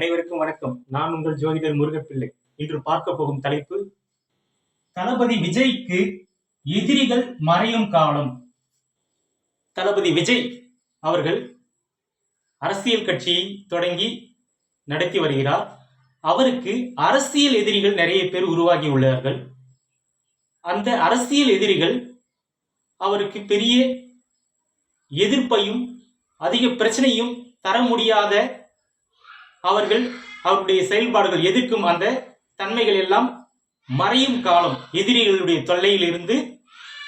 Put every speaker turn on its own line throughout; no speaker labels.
அனைவருக்கும் வணக்கம். நான் உங்கள் ஜோதிடர் முருகப்பிள்ளை. இன்று பார்க்க போகும் தலைப்பு தளபதி விஜய்க்கு எதிரிகள் மறையும் காலம். தளபதி விஜய் அவர்கள் அரசியல் கட்சியை தொடங்கி நடத்தி வருகிறார். அவருக்கு அரசியல் எதிரிகள் நிறைய பேர் உருவாகி உள்ளார்கள். அந்த அரசியல் எதிரிகள் அவருக்கு பெரிய எதிர்ப்பையும் அதிக பிரச்சனையும் தர முடியாத அவர்கள் அவருடைய செயல்பாடுகள் எதிர்க்கும் அந்த தன்மைகள் எல்லாம் மறையும் காலம் எதிரிகளுடைய தொல்லையிலிருந்து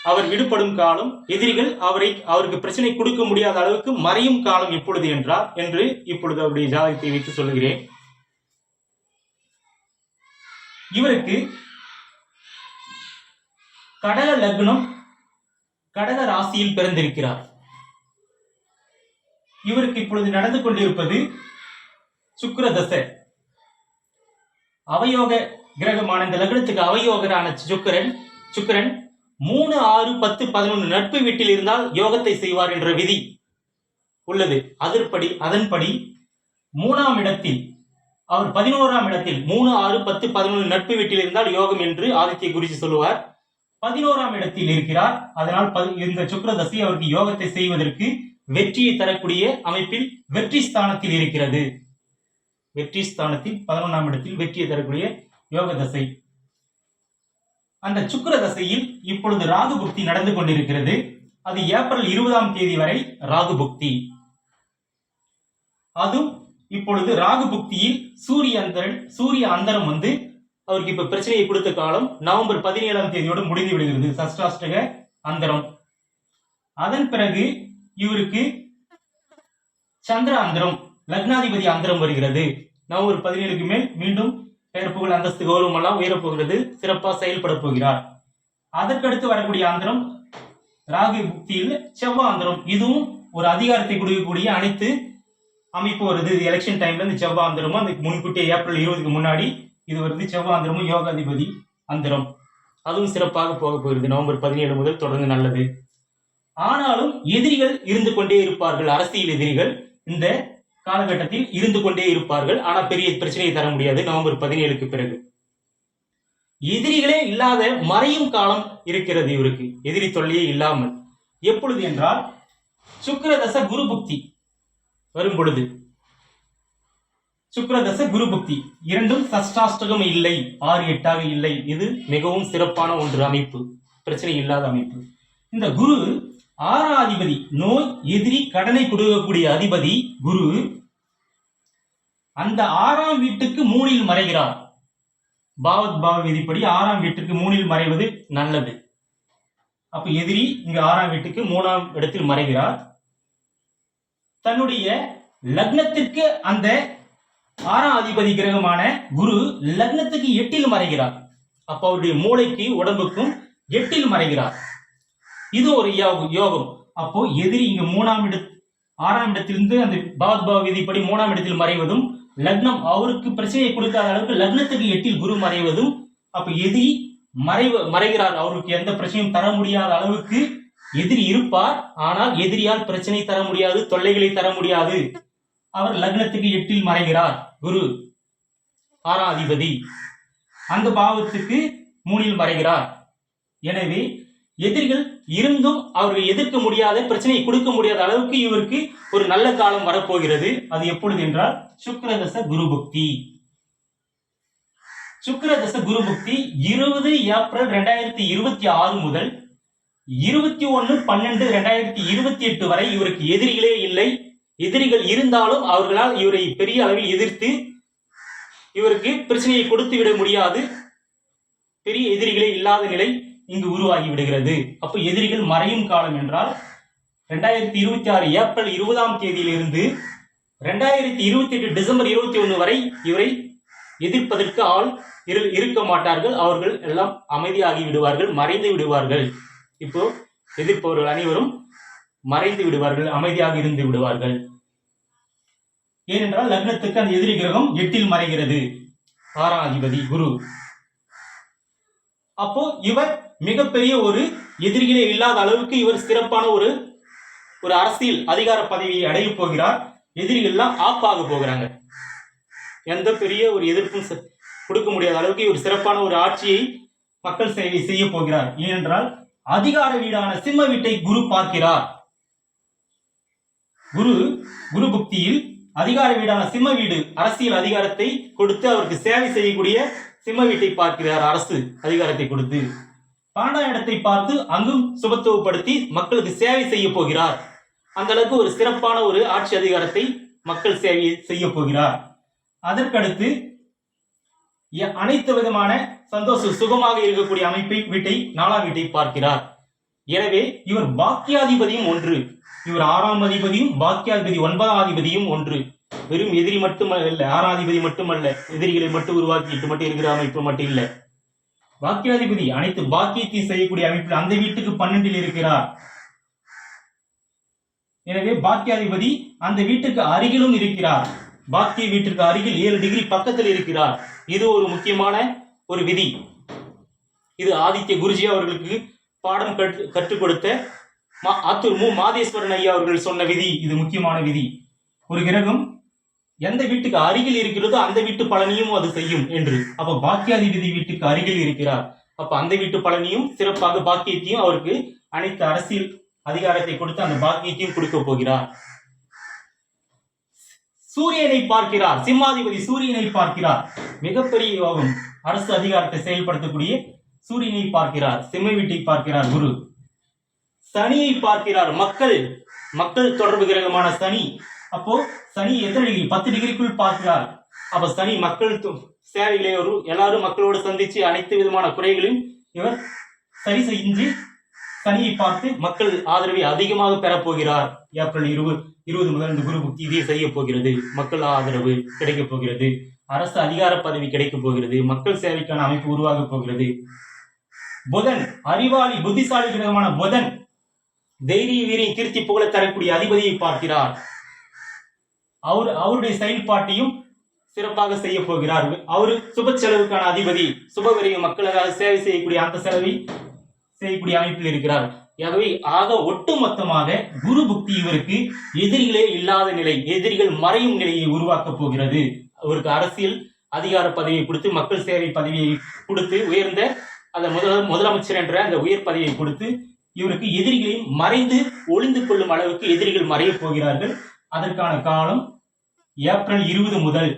அவர் விடுபடும் காலம் எதிரிகள் அவரை அவருக்கு பிரச்சனை கொடுக்க முடியாத அளவுக்கு மறையும் காலம் எப்பொழுது என்றார் என்று இப்பொழுது அவருடைய ஜாதகத்தை வைத்து சொல்லுகிறேன். இவருக்கு கடக லக்னம் கடக ராசியில் பிறந்திருக்கிறார். இவருக்கு இப்பொழுது நடந்து கொண்டிருப்பது சுக்கர தசை. அவயோக கிரகமான இந்த லக்னத்துக்கு அவயோகரான சுக்கிரன் சுக்கரன் மூணு ஆறு பத்து பதினொன்று நட்பு வீட்டில் இருந்தால் யோகத்தை செய்வார் என்ற விதி உள்ளது. அதன்படி அதன்படி மூணாம் இடத்தில் அவர் பதினோராம் இடத்தில் மூணு ஆறு பத்து பதினொன்று நட்பு வீட்டில் இருந்தால் யோகம் என்று ஆதித்ய குருஜி சொல்லுவார். பதினோராம் இடத்தில் இருக்கிறார். அதனால் இந்த சுக்கிர தசை அவருக்கு யோகத்தை செய்வதற்கு வெற்றியை தரக்கூடிய அமைப்பில் வெற்றி ஸ்தானத்தில் இருக்கிறது. வெற்றி ஸ்தானத்தில் பதினொன்றாம் இடத்தில் வெற்றியை தரக்கூடிய யோக தசை அந்த சுக்கிர தசையில் இப்பொழுது ராகு புக்தி நடந்து கொண்டிருக்கிறது. அது ஏப்ரல் இருபதாம் தேதி வரை ராகு புக்தி. அதுவும் இப்பொழுது ராகு புக்தியில் சூரிய அந்தரன் சூரிய அந்தரம் வந்து அவருக்கு இப்ப பிரச்சனையை கொடுத்த காலம் நவம்பர் பதினேழாம் தேதியோடு முடிந்து விடுகிறது. சஷ்டாஷ்டக அந்தரம். அதன் பிறகு இவருக்கு சந்திர அந்தரம். லக்னாதிபதி அந்தரம் வருகிறது. நவம்பர் பதினேழுக்கு மேல் மீண்டும் பெயர் புகழ் அந்தஸ்து கௌரவம் எல்லாம் உயரப்போகிறது. சிறப்பாக செயல்பட போகிறார். அதற்கடுத்து வரக்கூடிய அந்தரம் ராகு புக்தியில் செவ்வாய் அந்தரம். இதுவும் ஒரு அதிகாரத்தை கொடுக்கக்கூடிய அனைத்து அமைப்பு வருது. இது எலெக்ஷன் டைம்ல இந்த செவ்வாய் அந்தரமும் அந்த முன்கூட்டியே ஏப்ரல் இருபதுக்கு முன்னாடி இது வருது. செவ்வாய் அந்தரமும் யோகாதிபதி அந்தரம். அதுவும் சிறப்பாக போக போகிறது. நவம்பர் பதினேழு முதல் தொடர்ந்து நல்லது. ஆனாலும் எதிரிகள் இருந்து கொண்டே இருப்பார்கள். அரசியல் எதிரிகள் இந்த காலகட்டத்தில் இருந்து கொண்டே இருப்பார்கள். ஆனா பெரிய பிரச்சனையை தர முடியாது. நவம்பர் பதினேழுக்கு பிறகு. எதிரிகளே இல்லாத மறையும் காலம் இருக்கிறது இவருக்கு. எதிரி தொல்லையே இல்லாமல். எப்பொழுது என்றால் சுக்கரதச குரு புக்தி வரும் பொழுது சுக்கரதச குரு புக்தி. இரண்டும் சஷ்டாஷ்டகம் இல்லை. ஆறு எட்டாக இல்லை. இது மிகவும் சிறப்பான ஒன்று. அமைப்பு. பிரச்சனை இல்லாத அமைப்பு. இந்த குரு ஆறாம் அதிபதி நோய் எதிரி கடனை கொடுக்கக்கூடிய அதிபதி குரு அந்த ஆறாம் வீட்டுக்கு மூணில் மறைகிறார். பாவத் பாவ விதிப்படி ஆறாம் வீட்டுக்கு மூணில் மறைவது நல்லது. அப்ப எதிரி இங்க ஆறாம் வீட்டுக்கு மூணாம் இடத்தில் மறைகிறார். தன்னுடைய லக்னத்திற்கு அந்த ஆறாம் அதிபதி கிரகமான குரு லக்னத்துக்கு எட்டில் மறைகிறார். அப்ப அவருடைய மூளைக்கு உடம்புக்கும் எட்டில் மறைகிறார். இது ஒரு யோகம் யோகம். அப்போ எதிரி இங்க மூணாம் இட ஆறாம் இடத்திலிருந்து அந்த பாவத் விதிப்படி மூணாம் இடத்தில் மறைவதும் லக்னம் அவருக்கு பிரச்சனையை கொடுக்காத அளவுக்கு லக்னத்துக்கு எட்டில் குரு மறைவதும் அப்ப எதிரி மறைவு மறைகிறார். அவருக்கு எந்த பிரச்சனையும் தர முடியாத அளவுக்கு எதிரி இருப்பார். ஆனால் எதிரியால் பிரச்சனை தர முடியாது தொல்லைகளை தர முடியாது. அவர் லக்னத்துக்கு எட்டில் மறைகிறார். குரு ஆறாம் அதிபதி அந்த பாவத்துக்கு மூணில் மறைகிறார். எனவே எதிரிகள் இருந்தும் அவர்கள் எதிர்க்க முடியாத பிரச்சனையை கொடுக்க முடியாத அளவுக்கு இவருக்கு ஒரு நல்ல காலம் வரப்போகிறது. அது எப்பொழுது என்றால் சுக்கரதச குரு புக்தி. சுக்கிரதச குரு புக்தி இருபது ஏப்ரல் ரெண்டாயிரத்தி இருபத்தி ஆறு முதல் இருபத்தி ஒன்னு பன்னெண்டு ரெண்டாயிரத்தி இருபத்தி எட்டு வரை இவருக்கு எதிரிகளே இல்லை. எதிரிகள் இருந்தாலும் அவர்களால் இவரை பெரிய அளவில் எதிர்த்து இவருக்கு பிரச்சனையை கொடுத்து விட முடியாது. பெரிய எதிரிகளே இல்லாத நிலை. இங்கு உருவாகி விடுகிறது. அப்ப எதிரிகள் மறையும் காலம் என்றால் ரெண்டாயிரத்தி இருபத்தி ஆறு ஏப்ரல் இருபதாம் தேதியிலிருந்து ரெண்டாயிரத்தி இருபத்தி எட்டு டிசம்பர் இருபத்தி ஒன்று வரை இவரை எதிர்ப்பதற்கு ஆள் இரு இருக்க மாட்டார்கள். அவர்கள் எல்லாம் அமைதியாகி விடுவார்கள் மறைந்து விடுவார்கள். இப்போ எதிர்ப்பவர்கள் அனைவரும் மறைந்து விடுவார்கள் அமைதியாக இருந்து விடுவார்கள். ஏனென்றால் லக்னத்துக்கு அந்த எதிரி கிரகம் எட்டில் மறைகிறது. ஆறாம் அதிபதி குரு. அப்போ இவர் மிகப்பெரிய ஒரு எதிரிகளே இல்லாத அளவுக்கு இவர் சிறப்பான ஒரு ஒரு அரசியல் அதிகார பதவியை அடைய போகிறார். எதிரிகள் எல்லாம் ஆப் ஆக போகிறாங்க. எந்த பெரிய ஒரு எதிர்ப்பும் கொடுக்க முடியாத அளவுக்கு ஒரு சிறப்பான ஒரு ஆட்சியை மக்கள் சேவை செய்ய போகிறார். ஏனென்றால் அதிகார வீடான சிம்ம வீட்டை குரு பார்க்கிறார். குரு குரு புக்தியில் அதிகார வீடான சிம்ம வீடு அரசியல் அதிகாரத்தை கொடுத்து அவருக்கு சேவை செய்யக்கூடிய சிம்ம வீட்டை பார்க்கிறார் அரசு அதிகாரத்தை கொடுத்து. பன்னெண்டாம் இடத்தை பார்த்து அங்கும் சுபத்துவப்படுத்தி மக்களுக்கு சேவை செய்ய போகிறார். அந்த அளவுக்கு ஒரு சிறப்பான ஒரு ஆட்சி அதிகாரத்தை மக்கள் சேவை செய்ய போகிறார். அதற்கடுத்து அனைத்து விதமான சந்தோஷ சுகமாக இருக்கக்கூடிய அமைப்பை வீட்டை நாலாம் வீட்டை பார்க்கிறார். எனவே இவர் பாக்கியாதிபதியும் ஒன்று. இவர் ஆறாம் அதிபதியும் பாக்கியாதிபதி ஒன்பதாம் அதிபதியும் ஒன்று. வெறும் எதிரி மட்டுமல்ல ஆறாதிபதி மட்டுமல்ல எதிரிகளை மட்டும் உருவாக்கிட்டு மட்டும் இருக்கிற அமைப்பு மட்டும் இல்ல. பாக்கியாதிபதி அனைத்து பாக்கியத்தையும் செய்யக்கூடிய அமைப்பில் அந்த வீட்டுக்கு பன்னெண்டில் இருக்கிறார். எனவே பாக்கியாதிபதி அந்த வீட்டுக்கு அருகிலும் இருக்கிறார். பாக்கிய வீட்டிற்கு அருகில் ஏழு டிகிரி பக்கத்தில் இருக்கிறார். இது ஒரு முக்கியமான ஒரு விதி. இது ஆதித்ய குருஜி அவர்களுக்கு பாடம் கற்று- கற்றுக் கொடுத்த மா- ஆத்தூர் மு. மாதேஸ்வரன் ஐயா அவர்கள் சொன்ன விதி. இது முக்கியமான விதி. ஒரு கிரகம் எந்த வீட்டுக்கு அருகில் இருக்கிறதோ அந்த வீட்டு பலனையும் அது செய்யும் என்று. அப்ப பாக்கியாதிபதி வீட்டுக்கு அருகில் இருக்கிறார். அப்ப அந்த வீட்டு பலனையும் சிறப்பாக பாக்கியத்தையும் அவருக்கு அனைத்து அரசியல் அதிகாரத்தை கொடுத்து அந்த பாக்கியத்தையும் கொடுக்க போகிறார். சூரியனை பார்க்கிறார். சிம்மாதிபதி சூரியனை பார்க்கிறார். மிகப்பெரிய யோகம் அரசு அதிகாரத்தை செயல்படுத்தக்கூடிய சூரியனை பார்க்கிறார். சிம்ம வீட்டை பார்க்கிறார் குரு. சனியை பார்க்கிறார். மக்கள் மக்கள் தொடர்பு கிரகமான சனி. அப்போ சனி எத்தனை டிகிரி பத்து டிகிரிக்குள் பார்க்கிறார். அப்ப சனி மக்கள் து- சேவைகளை ஒரு எல்லாரும் மக்களோடு சந்திச்சு அனைத்து விதமான குறைகளையும் இவர் சரி செஞ்சு சனியை பார்த்து மக்கள் ஆதரவை அதிகமாக பெறப்போகிறார் ஏப்ரல் இருபது இருபது முதல் இந்த குரு புக்தி இதை செய்ய போகிறது. மக்கள் ஆதரவு கிடைக்கப் போகிறது. அரசு அதிகார பதவி கிடைக்கப் போகிறது. மக்கள் சேவைக்கான அமைப்பு உருவாகப் போகிறது. புதன் அறிவாளி புத்திசாலி கிரகமான புதன் தைரிய வீரின் கீர்த்தி புகழ தரக்கூடிய அதிபதியை பார்க்கிறார். அவர் அவருடைய செயல்பாட்டையும் சிறப்பாக செய்ய போகிறார். அவர் சுப செலவுக்கான அதிபதி. சுபவரிய மக்களுக்காக சேவை செய்யக்கூடிய அந்த செலவை செய்யக்கூடிய அமைப்பில் இருக்கிறார். ஆகவே ஆக ஒட்டுமொத்தமாக குரு புக்தி இவருக்கு எதிரிகளே இல்லாத நிலை எதிரிகள் மறையும் நிலையை உருவாக்கப் போகிறது. அவருக்கு அரசியல் அதிகார பதவியை கொடுத்து மக்கள் சேவை பதவியை கொடுத்து உயர்ந்த அந்த முதல முதலமைச்சர் என்ற அந்த உயர் பதவியை கொடுத்து இவருக்கு எதிரிகளையும் மறைந்து ஒளிந்து கொள்ளும் அளவுக்கு எதிரிகள் மறையப் போகிறார்கள். அதற்கான காலம் ஏப்ரல் இருபது முதல்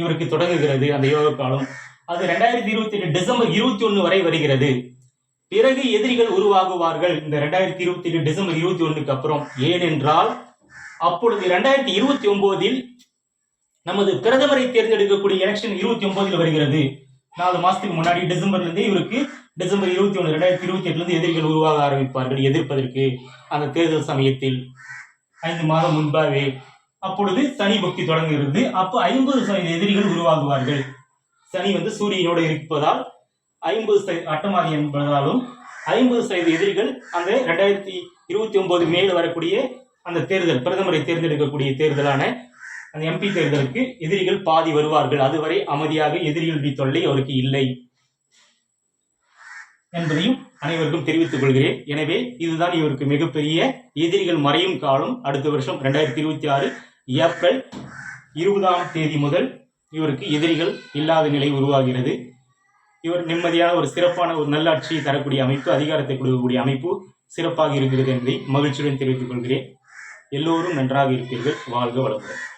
இவருக்கு தொடங்குகிறது அந்த யோக காலம். அது ரெண்டாயிரத்தி இருபத்தி எட்டு டிசம்பர் இருபத்தி ஒண்ணு வரை வருகிறது. பிறகு எதிரிகள் உருவாகுவார்கள். இந்த ரெண்டாயிரத்தி இருபத்தி எட்டு டிசம்பர் இருபத்தி ஒண்ணுக்கு அப்புறம். ஏனென்றால் அப்பொழுது ரெண்டாயிரத்தி இருபத்தி ஒன்பதில் நமது பிரதமரை தேர்ந்தெடுக்கக்கூடிய எலெக்ஷன் இருபத்தி ஒன்பதில் வருகிறது. நாலு மாசத்துக்கு முன்னாடி டிசம்பர்ல இருந்து இவருக்கு டிசம்பர் இருபத்தி ஒன்று ரெண்டாயிரத்தி இருபத்தி எட்டுல இருந்து எதிரிகள் உருவாக ஆரம்பிப்பார்கள் எதிர்ப்பதற்கு. அந்த தேர்தல் சமயத்தில் ஐந்து மாதம் முன்பாகவே. அப்பொழுது சனி பக்தி தொடங்குகிறது அப்போ ஐம்பது சதவீத எதிரிகள் உருவாகுவார்கள். சனி வந்து சூரியனோடு இருப்பதால் ஐம்பது சதவீத அட்டமாதி என்பதாலும் ஐம்பது சதவீத எதிரிகள் அந்த ரெண்டாயிரத்தி இருபத்தி ஒன்பது மேல் வரக்கூடிய அந்த தேர்தல் பிரதமரை தேர்ந்தெடுக்கக்கூடிய தேர்தலான அந்த எம்பி தேர்தலுக்கு எதிரிகள் பாதி வருவார்கள். அதுவரை அமைதியாக எதிரிகளுடைய தொல்லை அவருக்கு இல்லை. என்பதையும் அனைவருக்கும் தெரிவித்துக் கொள்கிறேன். எனவே இதுதான் இவருக்கு மிகப்பெரிய எதிரிகள் மறையும் காலம். அடுத்த வருஷம் ரெண்டாயிரத்தி இருபத்தி ஆறு ஏப்ரல் இருபதாம் தேதி முதல் இவருக்கு எதிரிகள் இல்லாத நிலை உருவாகிறது. இவர் நிம்மதியான ஒரு சிறப்பான ஒரு நல்லாட்சியை தரக்கூடிய அமைப்பு அதிகாரத்தை கொடுக்கக்கூடிய அமைப்பு சிறப்பாக இருக்கிறது என்பதை மகிழ்ச்சியுடன் தெரிவித்துக் கொள்கிறேன். எல்லோரும் நன்றாக இருப்பீர்கள். வாழ்க வளமுடன்.